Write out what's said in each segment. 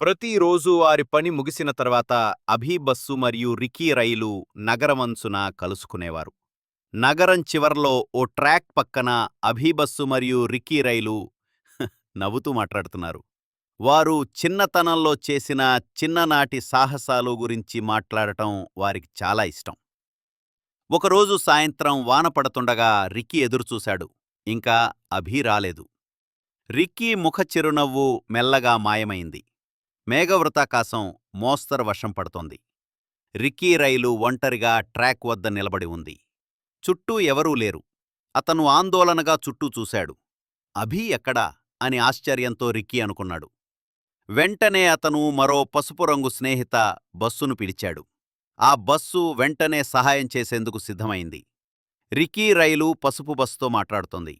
ప్రతిరోజు వారి పని ముగిసిన తర్వాత అభీ బస్సు మరియు రికీ రైలు నగరమంచున కలుసుకునేవారు. నగరం చివర్లో ఓ ట్రాక్ పక్కన అభీ బస్సు మరియు రికీ రైలు నవ్వుతూ మాట్లాడుతున్నారు. వారు చిన్నతనంలో చేసిన చిన్ననాటి సాహసాలు గురించి మాట్లాడటం వారికి చాలా ఇష్టం. ఒకరోజు సాయంత్రం వాన పడుతుండగా రిక్కీ ఎదురుచూశాడు. ఇంకా అభీ రాలేదు. రిక్కీ ముఖ చిరునవ్వు మెల్లగా మాయమైంది. మేఘవృతాకాశం మోస్తరు వర్షం పడుతోంది. రిక్కీ రైలు ఒంటరిగా ట్రాక్ వద్ద నిలబడి ఉంది. చుట్టూ ఎవరూ లేరు. అతను ఆందోళనగా చుట్టూ చూశాడు. అభీ ఎక్కడా? అని ఆశ్చర్యంతో రిక్కీ అనుకున్నాడు. వెంటనే అతను మరో పసుపు రంగు స్నేహిత బస్సును పిలిచాడు. ఆ బస్సు వెంటనే సహాయం చేసేందుకు సిద్ధమైంది. రికీ రైలు పసుపు బస్సుతో మాట్లాడుతోంది.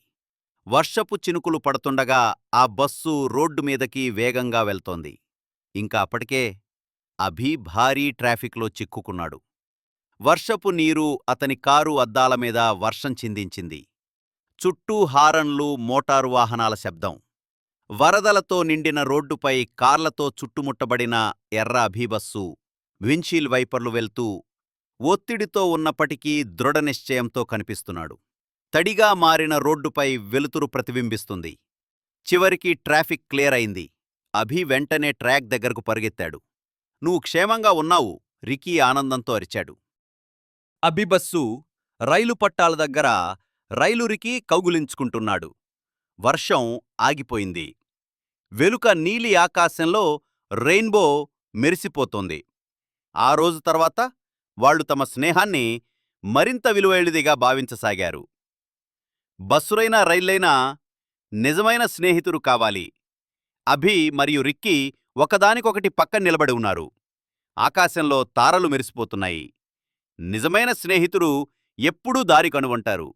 వర్షపు చినుకులు పడుతుండగా ఆ బస్సు రోడ్డు మీదకి వేగంగా వెళ్తోంది. ఇంకా అప్పటికే అభి భారీ ట్రాఫిక్లో చిక్కుకున్నాడు. వర్షపు నీరు అతని కారు అద్దాల మీద వర్షం చిందించింది. చుట్టూ హారన్లు మోటారు వాహనాల శబ్దం. వరదలతో నిండిన రోడ్డుపై కార్లతో చుట్టుముట్టబడిన ఎర్ర అభీబస్సు వింషీల్ వైపర్లు వెళ్తూ ఒత్తిడితో ఉన్నప్పటికీ దృఢనిశ్చయంతో కనిపిస్తున్నాడు. తడిగా మారిన రోడ్డుపై వెలుతురు ప్రతిబింబిస్తుంది. చివరికి ట్రాఫిక్ క్లియర్ అయింది. అభి వెంటనే ట్రాక్ దగ్గరకు పరిగెత్తాడు. నువ్వు క్షేమంగా ఉన్నావు రికీ ఆనందంతో అరిచాడు. అభిబస్సు రైలు పట్టాల దగ్గర రైలురికి కౌగులించుకుంటున్నాడు. వర్షం ఆగిపోయింది. వెలుక నీలి ఆకాశంలో రెయిన్బో మెరిసిపోతోంది. ఆ రోజు తర్వాత వాళ్ళు తమ స్నేహాన్ని మరింత విలువైనదిగా భావించసాగారు. బస్సురైనా రైళ్ళైనా నిజమైన స్నేహితుడు కావాలి. అభి మరియు రిక్కీ ఒకదానికొకటి పక్కన నిలబడి ఉన్నారు. ఆకాశంలో తారలు మెరిసిపోతున్నాయి. నిజమైన స్నేహితుడు ఎప్పుడూ దారి కనుగొంటారు.